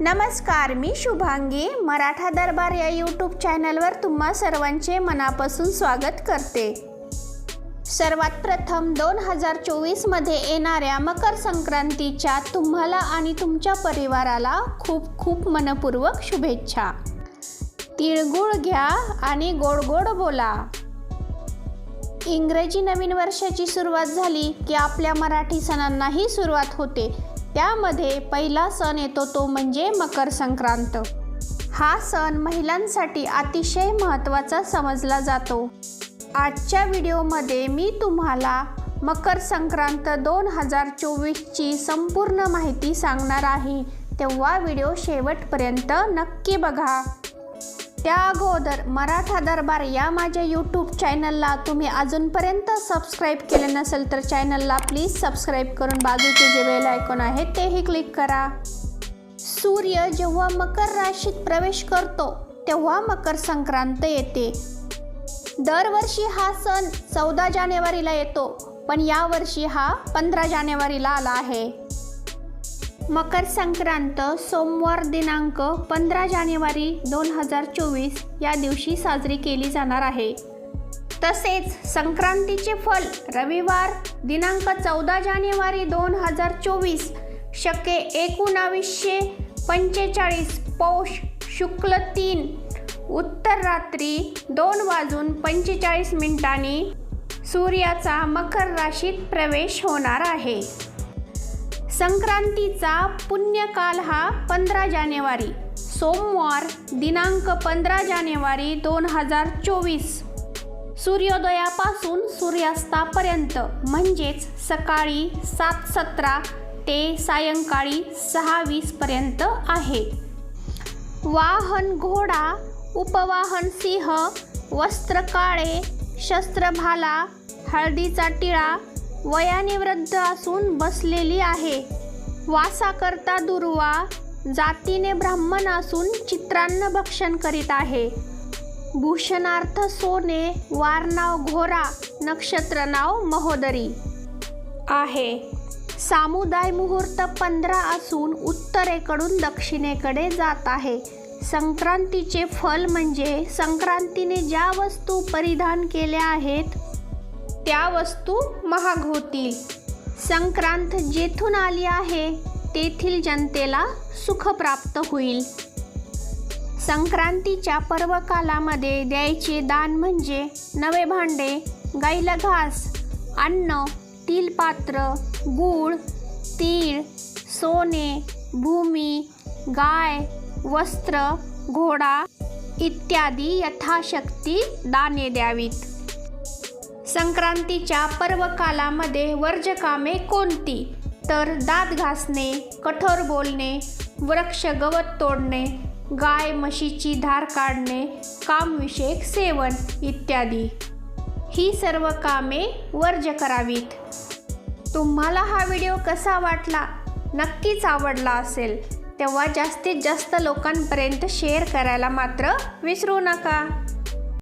नमस्कार मी शुभांगी. मराठा दरबार या यूट्यूब चॅनलवर तुम्हा सर्वांचे मनापासून स्वागत करते. सर्वात प्रथम दोन हजार चोवीसमध्ये येणाऱ्या मकर संक्रांतीच्या तुम्हाला आणि तुमच्या परिवाराला खूप खूप मनपूर्वक शुभेच्छा. तिळगुळ घ्या आणि गोड गोड बोला. इंग्रजी नवीन वर्षाची सुरुवात झाली की आपल्या मराठी सणांनाही सुरुवात होते. त्यामध्ये पहिला सण येतो तो म्हणजे मकर संक्रांत. हा सण महिलांसाठी अतिशय महत्त्वाचा समजला जातो. आजच्या व्हिडिओमध्ये मी तुम्हाला मकर संक्रांत दोन हजार चोवीसची संपूर्ण माहिती सांगणार आहे. तेव्हा व्हिडिओ शेवटपर्यंत नक्की बघा. त्या अगोदर मराठा दरबार या माझ्या यूट्यूब चॅनलला तुम्ही अजूनपर्यंत सबस्क्राईब केले नसेल तर चॅनलला प्लीज सबस्क्राईब करून बाजूचे जे बेल आयकॉन आहे तेही क्लिक करा. सूर्य जेव्हा मकर राशीत प्रवेश करतो तेव्हा मकर संक्रांत येते. दरवर्षी हा सण चौदा जानेवारीला येतो पण यावर्षी हा पंधरा जानेवारीला आला आहे. मकर संक्रांत सोमवार दिनांक पंधरा जानेवारी दोन हजार चोवीस या दिवशी साजरी केली जाणार आहे. तसेच संक्रांतीचे फल रविवार दिनांक चौदा जानेवारी दोन हजार चोवीस शके एकोणावीसशे पंचेचाळीस पौष शुक्ल तीन उत्तर रात्री दोन वाजून पंचेचाळीस मिनिटांनी सूर्याचा मकर राशीत प्रवेश होणार आहे. संक्रांतीचा पुण्यकाल हा पंधरा जानेवारी. सोमवार दिनांक पंधरा जानेवारी दोन हजार चोवीस. सूर्योदयापासून सूर्यास्तापर्यंत म्हणजेच सकाळी सात सतरा ते सायंकाळी सहा वीसपर्यंत आहे. वाहन घोडा उपवाहन सिंह वस्त्र काळे शस्त्रभाला हळदीचा टिळा वयाने वृद्ध असून बसलेली आहे. वासाकरता दुर्वा जातीने ब्राह्मण असून चित्रान्न भक्षण करीत आहे. भूषणार्थ सोने वारनाव घोरा नक्षत्र नाव महोदरी आहे. सामुदाय मुहूर्त पंधरा असून उत्तरेकडून दक्षिणेकडे जात आहे. संक्रांतीचे फल म्हणजे संक्रांतीने ज्या वस्तू परिधान केल्या आहेत त्या वस्तू महाग होतील. संक्रांत जेथून आली आहे तेथील जनतेला सुख प्राप्त होईल. संक्रांतीच्या पर्वकालामध्ये द्यायचे दान म्हणजे नवे भांडे गाईला घास अन्न तिलपात्र गूळ तीळ सोने भूमी गाय वस्त्र घोडा इत्यादी यथाशक्ती दाने द्यावीत. संक्रांतीच्या पर्वकालामध्ये वर्जकामे कोणती? तर दात घासणे कठोर बोलणे वृक्ष गवत तोडणे गाय म्हशीची धार काढणे कामविषयक सेवन इत्यादी. ही सर्व कामे वर्ज करावीत. तुम्हाला हा व्हिडिओ कसा वाटला? नक्कीच आवडला असेल. तेव्हा जास्तीत जास्त लोकांपर्यंत शेअर करायला मात्र विसरू नका.